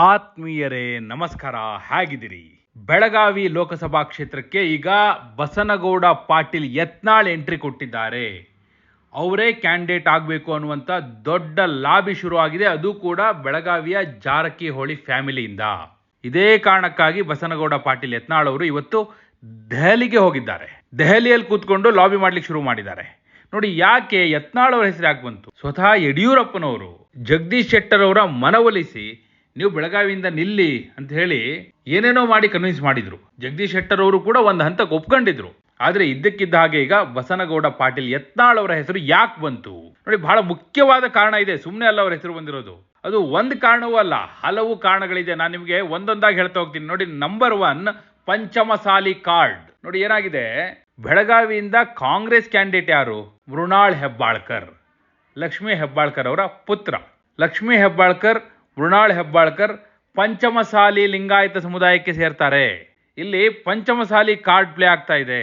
ಆತ್ಮೀಯರೇ, ನಮಸ್ಕಾರ. ಹೇಗಿದ್ದೀರಿ? ಬೆಳಗಾವಿ ಲೋಕಸಭಾ ಕ್ಷೇತ್ರಕ್ಕೆ ಈಗ ಬಸನಗೌಡ ಪಾಟೀಲ್ ಯತ್ನಾಳ್ ಎಂಟ್ರಿ ಕೊಟ್ಟಿದ್ದಾರೆ. ಅವರೇ ಕ್ಯಾಂಡಿಡೇಟ್ ಆಗಬೇಕು ಅನ್ನುವಂಥ ದೊಡ್ಡ ಲಾಬಿ ಶುರುವಾಗಿದೆ. ಅದು ಕೂಡ ಬೆಳಗಾವಿಯ ಜಾರಕಿಹೊಳಿ ಫ್ಯಾಮಿಲಿಯಿಂದ. ಇದೇ ಕಾರಣಕ್ಕಾಗಿ ಬಸನಗೌಡ ಪಾಟೀಲ್ ಯತ್ನಾಳ್ ಅವರು ಇವತ್ತು ದೆಹಲಿಗೆ ಹೋಗಿದ್ದಾರೆ. ದೆಹಲಿಯಲ್ಲಿ ಕೂತ್ಕೊಂಡು ಲಾಬಿ ಮಾಡ್ಲಿಕ್ಕೆ ಶುರು ಮಾಡಿದ್ದಾರೆ. ನೋಡಿ, ಯಾಕೆ ಯತ್ನಾಳ್ ಅವರ ಹೆಸರು ಯಾಕೆ ಬಂತು? ಸ್ವತಃ ಯಡಿಯೂರಪ್ಪನವರು, ಜಗದೀಶ್ ಶೆಟ್ಟರ್ ಅವರ ಮನವೊಲಿಸಿ ನೀವು ಬೆಳಗಾವಿಯಿಂದ ನಿಲ್ಲಿ ಅಂತ ಹೇಳಿ ಏನೇನೋ ಮಾಡಿ ಕನ್ವಿನ್ಸ್ ಮಾಡಿದ್ರು. ಜಗದೀಶ್ ಶೆಟ್ಟರ್ ಅವರು ಕೂಡ ಒಂದು ಹಂತಕ್ಕೆ ಒಪ್ಕೊಂಡಿದ್ರು. ಆದ್ರೆ ಇದ್ದಕ್ಕಿದ್ದ ಹಾಗೆ ಈಗ ಬಸನಗೌಡ ಪಾಟೀಲ್ ಯತ್ನಾಳ್ ಅವರ ಹೆಸರು ಯಾಕೆ ಬಂತು? ನೋಡಿ, ಬಹಳ ಮುಖ್ಯವಾದ ಕಾರಣ ಇದೆ. ಸುಮ್ಮನೆ ಅಲ್ಲ ಅವರ ಹೆಸರು ಬಂದಿರೋದು. ಅದು ಒಂದು ಕಾರಣವೂ ಅಲ್ಲ, ಹಲವು ಕಾರಣಗಳಿದೆ. ನಾನು ನಿಮಗೆ ಒಂದೊಂದಾಗಿ ಹೇಳ್ತಾ ಹೋಗ್ತೀನಿ. ನೋಡಿ ನಂಬರ್ ಒನ್ ಪಂಚಮಸಾಲಿ ಕಾರ್ಡ್ ನೋಡಿ, ಏನಾಗಿದೆ? ಬೆಳಗಾವಿಯಿಂದ ಕಾಂಗ್ರೆಸ್ ಕ್ಯಾಂಡಿಡೇಟ್ ಯಾರು? ಮೃಣಾಳ್ ಹೆಬ್ಬಾಳ್ಕರ್. ಲಕ್ಷ್ಮೀ ಹೆಬ್ಬಾಳ್ಕರ್ ಅವರ ಪುತ್ರ. ಲಕ್ಷ್ಮೀ ಹೆಬ್ಬಾಳ್ಕರ್ ಮೃಣಾಳ್ ಹೆಬ್ಬಾಳ್ಕರ್ ಪಂಚಮಸಾಲಿ ಲಿಂಗಾಯತ ಸಮುದಾಯಕ್ಕೆ ಸೇರ್ತಾರೆ. ಇಲ್ಲಿ ಪಂಚಮಸಾಲಿ ಕಾರ್ಡ್ ಪ್ಲೇ ಆಗ್ತಾ ಇದೆ.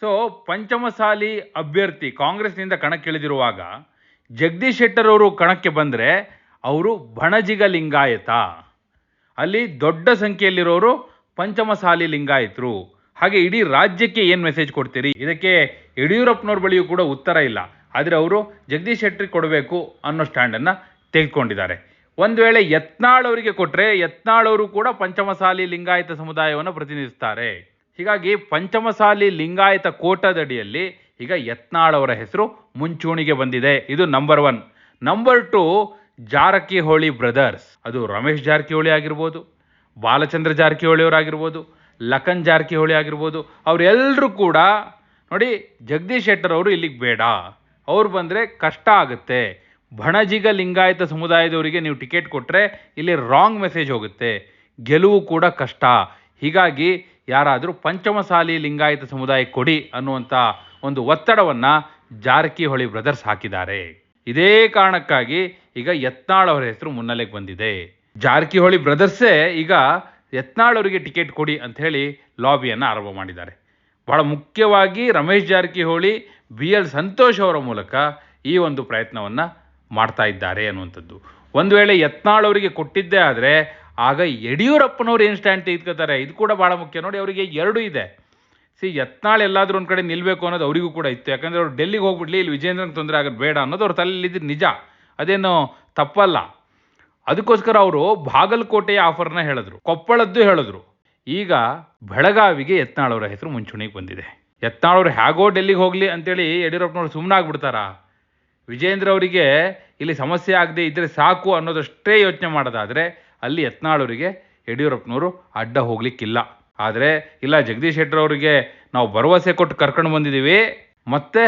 ಸೊ ಪಂಚಮಸಾಲಿ ಅಭ್ಯರ್ಥಿ ಕಾಂಗ್ರೆಸ್ನಿಂದ ಕಣಕ್ಕಿಳಿದಿರುವಾಗ ಜಗದೀಶ್ ಶೆಟ್ಟರ್ ಅವರು ಕಣಕ್ಕೆ ಬಂದರೆ ಅವರು ಬಣಜಿಗ ಲಿಂಗಾಯತ. ಅಲ್ಲಿ ದೊಡ್ಡ ಸಂಖ್ಯೆಯಲ್ಲಿರೋರು ಪಂಚಮಸಾಲಿ ಲಿಂಗಾಯತರು. ಹಾಗೆ ಇಡೀ ರಾಜ್ಯಕ್ಕೆ ಏನು ಮೆಸೇಜ್ ಕೊಡ್ತೀರಿ? ಇದಕ್ಕೆ ಯಡಿಯೂರಪ್ಪನವ್ರ ಬಳಿಯೂ ಕೂಡ ಉತ್ತರ ಇಲ್ಲ. ಆದರೆ ಅವರು ಜಗದೀಶ್ ಶೆಟ್ಟರಿಗೆ ಕೊಡಬೇಕು ಅನ್ನೋ ಸ್ಟ್ಯಾಂಡನ್ನು ತೆಗೆದುಕೊಂಡಿದ್ದಾರೆ. ಒಂದು ವೇಳೆ ಯತ್ನಾಳ್ ಅವರಿಗೆ ಕೊಟ್ಟರೆ ಯತ್ನಾಳ್ ಅವರು ಕೂಡ ಪಂಚಮಸಾಲಿ ಲಿಂಗಾಯತ ಸಮುದಾಯವನ್ನು ಪ್ರತಿನಿಧಿಸ್ತಾರೆ. ಹೀಗಾಗಿ ಪಂಚಮಸಾಲಿ ಲಿಂಗಾಯತ ಕೋಟದಡಿಯಲ್ಲಿ ಈಗ ಯತ್ನಾಳ್ ಅವರ ಹೆಸರು ಮುಂಚೂಣಿಗೆ ಬಂದಿದೆ. ಇದು number one number two Jarkiholi brothers ಅದು ರಮೇಶ್ ಜಾರಕಿಹೊಳಿ ಆಗಿರ್ಬೋದು, ಬಾಲಚಂದ್ರ ಜಾರಕಿಹೊಳಿ ಅವರಾಗಿರ್ಬೋದು ಲಖನ್ ಜಾರಕಿಹೊಳಿ ಆಗಿರ್ಬೋದು ಅವರೆಲ್ಲರೂ ಕೂಡ ನೋಡಿ ಜಗದೀಶ್ ಶೆಟ್ಟರ್ ಅವರು ಇಲ್ಲಿಗೆ ಬೇಡ. ಅವ್ರು ಬಂದರೆ ಕಷ್ಟ ಆಗುತ್ತೆ. ಬಣಜಿಗ ಲಿಂಗಾಯತ ಸಮುದಾಯದವರಿಗೆ ನೀವು ಟಿಕೆಟ್ ಕೊಟ್ಟರೆ ಇಲ್ಲಿ ರಾಂಗ್ ಮೆಸೇಜ್ ಹೋಗುತ್ತೆ. ಗೆಲುವು ಕೂಡ ಕಷ್ಟ. ಹೀಗಾಗಿ ಯಾರಾದರೂ ಪಂಚಮಸಾಲಿ ಲಿಂಗಾಯತ ಸಮುದಾಯ ಕೊಡಿ ಅನ್ನುವಂಥ ಒಂದು ಒತ್ತಡವನ್ನು ಜಾರಕಿಹೊಳಿ ಬ್ರದರ್ಸ್ ಹಾಕಿದ್ದಾರೆ. ಇದೇ ಕಾರಣಕ್ಕಾಗಿ ಈಗ ಯತ್ನಾಳ್ ಅವರ ಹೆಸರು ಮುನ್ನೆಲೆಗೆ ಬಂದಿದೆ. ಜಾರಕಿಹೊಳಿ ಬ್ರದರ್ಸೇ ಈಗ ಯತ್ನಾಳ್ ಅವರಿಗೆ ಟಿಕೆಟ್ ಕೊಡಿ ಅಂಥೇಳಿ ಲಾಬಿಯನ್ನು ಆರಂಭ ಮಾಡಿದ್ದಾರೆ. ಬಹಳ ಮುಖ್ಯವಾಗಿ ರಮೇಶ್ ಜಾರಕಿಹೊಳಿ, ಬಿ ಎಲ್ ಸಂತೋಷ್ ಅವರ ಮೂಲಕ ಈ ಒಂದು ಪ್ರಯತ್ನವನ್ನು ಮಾಡ್ತಾ ಇದ್ದಾರೆ ಅನ್ನುವಂಥದ್ದು. ಒಂದು ವೇಳೆ ಯತ್ನಾಳ್ ಅವರಿಗೆ ಕೊಟ್ಟಿದ್ದೇ ಆದರೆ ಆಗ ಯಡಿಯೂರಪ್ಪನವ್ರು ಏನು ಸ್ಟ್ಯಾಂಡ್ ತೆಗೆದುಕೋತಾರೆ ಇದು ಕೂಡ ಭಾಳ ಮುಖ್ಯ. ನೋಡಿ, ಅವರಿಗೆ ಎರಡು ಇದೆ. ಸಿ, ಯತ್ನಾಳ್ ಎಲ್ಲಾದರೂ ಒಂದು ಕಡೆ ನಿಲ್ಲಬೇಕು ಅನ್ನೋದು ಅವರಿಗೂ ಕೂಡ ಇತ್ತು. ಯಾಕಂದರೆ ಅವ್ರು ಡೆಲ್ಲಿಗೆ ಹೋಗ್ಬಿಡ್ಲಿ, ಇಲ್ಲಿ ವಿಜೇಂದ್ರನಿಗೆ ತೊಂದರೆ ಆಗೋದು ಬೇಡ ಅನ್ನೋದು ಅವ್ರ ತಲೆಯಲ್ಲಿದ್ದು ನಿಜ. ಅದೇನು ತಪ್ಪಲ್ಲ. ಅದಕ್ಕೋಸ್ಕರ ಅವರು ಬಾಗಲಕೋಟೆಯ ಆಫರ್ನ ಹೇಳಿದ್ರು. ಕೊಪ್ಪಳದ್ದು ಹೇಳಿದ್ರು. ಈಗ ಬೆಳಗಾವಿಗೆ ಯತ್ನಾಳ್ ಹೆಸರು ಮುಂಚೂಣಿಗೆ ಬಂದಿದೆ. ಯತ್ನಾಳ್ ಅವರು ಹೇಗೋ ಡೆಲ್ಲಿಗೆ ಹೋಗಲಿ ಅಂತೇಳಿ ಯಡಿಯೂರಪ್ಪನವ್ರು ಸುಮ್ಮನೆ ಆಗ್ಬಿಡ್ತಾರಾ ವಿಜೇಂದ್ರ ಅವರಿಗೆ ಇಲ್ಲಿ ಸಮಸ್ಯೆ ಆಗದೆ ಇದ್ದರೆ ಸಾಕು ಅನ್ನೋದಷ್ಟೇ ಯೋಚನೆ ಮಾಡೋದಾದರೆ ಅಲ್ಲಿ ಯತ್ನಾಳ್ ಅವರಿಗೆ ಯಡಿಯೂರಪ್ಪನವರು ಅಡ್ಡ ಹೋಗ್ಲಿಕ್ಕಿಲ್ಲ. ಆದರೆ ಇಲ್ಲ, ಜಗದೀಶ್ ಶೆಟ್ಟರ್ ಅವರಿಗೆ ನಾವು ಭರವಸೆ ಕೊಟ್ಟು ಕರ್ಕೊಂಡು ಬಂದಿದ್ದೀವಿ, ಮತ್ತೆ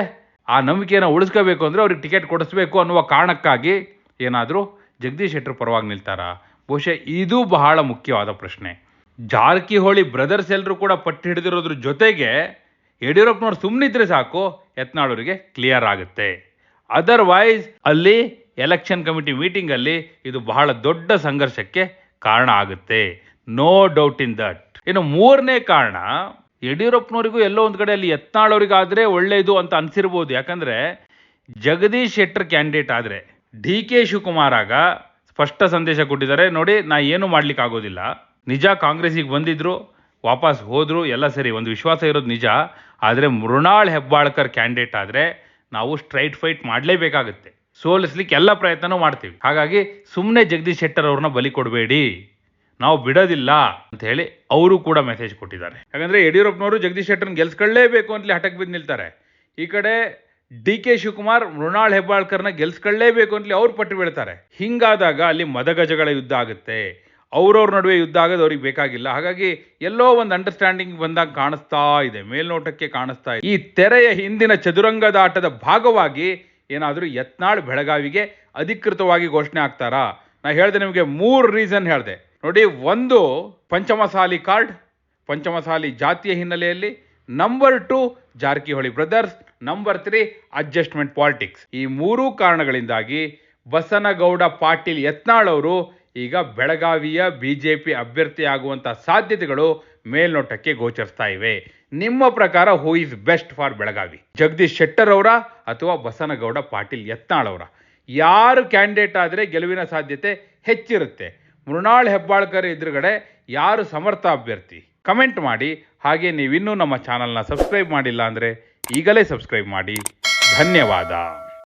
ಆ ನಂಬಿಕೆಯನ್ನು ಉಳಿಸ್ಕೋಬೇಕು ಅಂದರೆ ಅವ್ರಿಗೆ ಟಿಕೆಟ್ ಕೊಡಿಸ್ಬೇಕು ಅನ್ನುವ ಕಾರಣಕ್ಕಾಗಿ ಏನಾದರೂ ಜಗದೀಶ್ ಶೆಟ್ಟರು ಪರವಾಗಿ ನಿಲ್ತಾರಾ? ಬಹುಶಃ ಇದು ಬಹಳ ಮುಖ್ಯವಾದ ಪ್ರಶ್ನೆ. ಜಾರಕಿಹೊಳಿ ಬ್ರದರ್ಸ್ ಎಲ್ಲರೂ ಕೂಡ ಪಟ್ಟು ಹಿಡಿದಿರೋದ್ರ ಜೊತೆಗೆ ಯಡಿಯೂರಪ್ಪನವ್ರು ಸುಮ್ಮನಿದ್ರೆ ಸಾಕು ಯತ್ನಾಳವರಿಗೆ ಕ್ಲಿಯರ್ ಆಗುತ್ತೆ. ಅದರ್ವೈಸ್ ಅಲ್ಲಿ ಎಲೆಕ್ಷನ್ ಕಮಿಟಿ ಮೀಟಿಂಗಲ್ಲಿ ಇದು ಬಹಳ ದೊಡ್ಡ ಸಂಘರ್ಷಕ್ಕೆ ಕಾರಣ ಆಗುತ್ತೆ. ನೋ ಡೌಟ್ ಇನ್ ದಟ್ ಇನ್ನು ಮೂರನೇ ಕಾರಣ, ಯಡಿಯೂರಪ್ಪನವರಿಗೂ ಎಲ್ಲೋ ಒಂದು ಕಡೆ ಅಲ್ಲಿ ಯತ್ನಾಳವರಿಗಾದರೆ ಒಳ್ಳೆಯದು ಅಂತ ಅನಿಸಿರ್ಬೋದು. ಯಾಕಂದ್ರೆ ಜಗದೀಶ್ ಶೆಟ್ಟರ್ ಕ್ಯಾಂಡಿಡೇಟ್ ಆದರೆ ಡಿ ಕೆ ಶಿವಕುಮಾರ್ ಆಗ ಸ್ಪಷ್ಟ ಸಂದೇಶ ಕೊಟ್ಟಿದ್ದಾರೆ. ನೋಡಿ, ನಾ ಏನು ಮಾಡ್ಲಿಕ್ಕೆ ಆಗೋದಿಲ್ಲ. ನಿಜ ಕಾಂಗ್ರೆಸ್ಸಿಗೆ ಬಂದಿದ್ರು, ವಾಪಸ್ ಹೋದರು, ಎಲ್ಲ ಸರಿ. ಒಂದು ವಿಶ್ವಾಸ ಇರೋದು ನಿಜ. ಆದರೆ ಮೃಣಾಳ್ ಹೆಬ್ಬಾಳ್ಕರ್ ಕ್ಯಾಂಡಿಡೇಟ್ ಆದರೆ ನಾವು ಸ್ಟ್ರೈಟ್ ಫೈಟ್ ಮಾಡಲೇಬೇಕಾಗುತ್ತೆ. ಸೋಲಿಸ್ಲಿಕ್ಕೆ ಎಲ್ಲ ಪ್ರಯತ್ನನೂ ಮಾಡ್ತೀವಿ. ಹಾಗಾಗಿ ಸುಮ್ಮನೆ ಜಗದೀಶ್ ಶೆಟ್ಟರ್ ಅವ್ರನ್ನ ಬಲಿ ಕೊಡಬೇಡಿ. ನಾವು ಬಿಡೋದಿಲ್ಲ ಅಂತ ಹೇಳಿ ಅವರು ಕೂಡ ಮೆಸೇಜ್ ಕೊಟ್ಟಿದ್ದಾರೆ. ಯಾಕಂದರೆ ಯಡಿಯೂರಪ್ಪನವರು ಜಗದೀಶ್ ಶೆಟ್ಟರ್ನ ಗೆಲ್ಸ್ಕೊಳ್ಳೇಬೇಕು ಅಂತಲೇ ಹಠಕ್ಕೆ ಬಿದ್ದು ನಿಲ್ತಾರೆ. ಈ ಕಡೆ ಡಿ ಕೆ ಶಿವಕುಮಾರ್, ಮೃಣಾಳ್ ಹೆಬ್ಬಾಳ್ಕರ್ನ ಗೆಲ್ಸ್ಕೊಳ್ಳೇಬೇಕು ಅಂತಲೇ ಅವ್ರು ಪಟ್ಟು ಬೀಳ್ತಾರೆ. ಹಿಂಗಾದಾಗ ಅಲ್ಲಿ ಮದಗಜಗಳ ಯುದ್ಧ ಆಗುತ್ತೆ. ಅವ್ರವ್ರ ನಡುವೆ ಯುದ್ಧ ಆಗೋದು ಅವ್ರಿಗೆ ಬೇಕಾಗಿಲ್ಲ. ಹಾಗಾಗಿ ಎಲ್ಲೋ ಒಂದು ಅಂಡರ್ಸ್ಟ್ಯಾಂಡಿಂಗ್ ಬಂದಾಗ ಕಾಣಿಸ್ತಾ ಇದೆ, ಮೇಲ್ನೋಟಕ್ಕೆ ಕಾಣಿಸ್ತಾ ಇದೆ. ಈ ತೆರೆಯ ಹಿಂದಿನ ಚದುರಂಗದಾಟದ ಭಾಗವಾಗಿ ಏನಾದರೂ ಯತ್ನಾಳ್ ಬೆಳಗಾವಿಗೆ ಅಧಿಕೃತವಾಗಿ ಘೋಷಣೆ ಆಗ್ತಾರಾ? ನಾ ಹೇಳಿದೆ ನಿಮಗೆ ಮೂರು ರೀಸನ್ ಹೇಳಿದೆ. ನೋಡಿ, ಒಂದು, ಪಂಚಮಸಾಲಿ ಕಾರ್ಡ್, ಪಂಚಮಸಾಲಿ ಜಾತಿಯ ಹಿನ್ನೆಲೆಯಲ್ಲಿ number two Jarkiholi brothers number three adjustment politics ಈ ಮೂರೂ ಕಾರಣಗಳಿಂದಾಗಿ ಬಸನಗೌಡ ಪಾಟೀಲ್ ಯತ್ನಾಳ್ ಅವರು ಈಗ ಬೆಳಗಾವಿಯ ಬಿ ಜೆ ಅಭ್ಯರ್ಥಿ ಅಭ್ಯರ್ಥಿಯಾಗುವಂಥ ಸಾಧ್ಯತೆಗಳು ಮೇಲ್ನೋಟಕ್ಕೆ ಗೋಚರಿಸ್ತಾ ಇವೆ. ನಿಮ್ಮ ಪ್ರಕಾರ who is best for Belagavi? Jagadish Shettar ಅವರ ಅಥವಾ ಬಸನಗೌಡ ಪಾಟೀಲ್ ಯತ್ನಾಳ್ ಅವರ? ಯಾರು ಕ್ಯಾಂಡಿಡೇಟ್ ಆದರೆ ಗೆಲುವಿನ ಸಾಧ್ಯತೆ ಹೆಚ್ಚಿರುತ್ತೆ. ಮೃಣಾಳ್ ಹೆಬ್ಬಾಳ್ಕರ್ ಎದುರುಗಡೆ ಯಾರು ಸಮರ್ಥ ಅಭ್ಯರ್ಥಿ? ಕಮೆಂಟ್ ಮಾಡಿ. ಹಾಗೆ ನೀವಿನ್ನೂ ನಮ್ಮ ಚಾನಲ್ನ ಸಬ್ಸ್ಕ್ರೈಬ್ ಮಾಡಿಲ್ಲ ಅಂದರೆ ಈಗಲೇ ಸಬ್ಸ್ಕ್ರೈಬ್ ಮಾಡಿ. ಧನ್ಯವಾದ.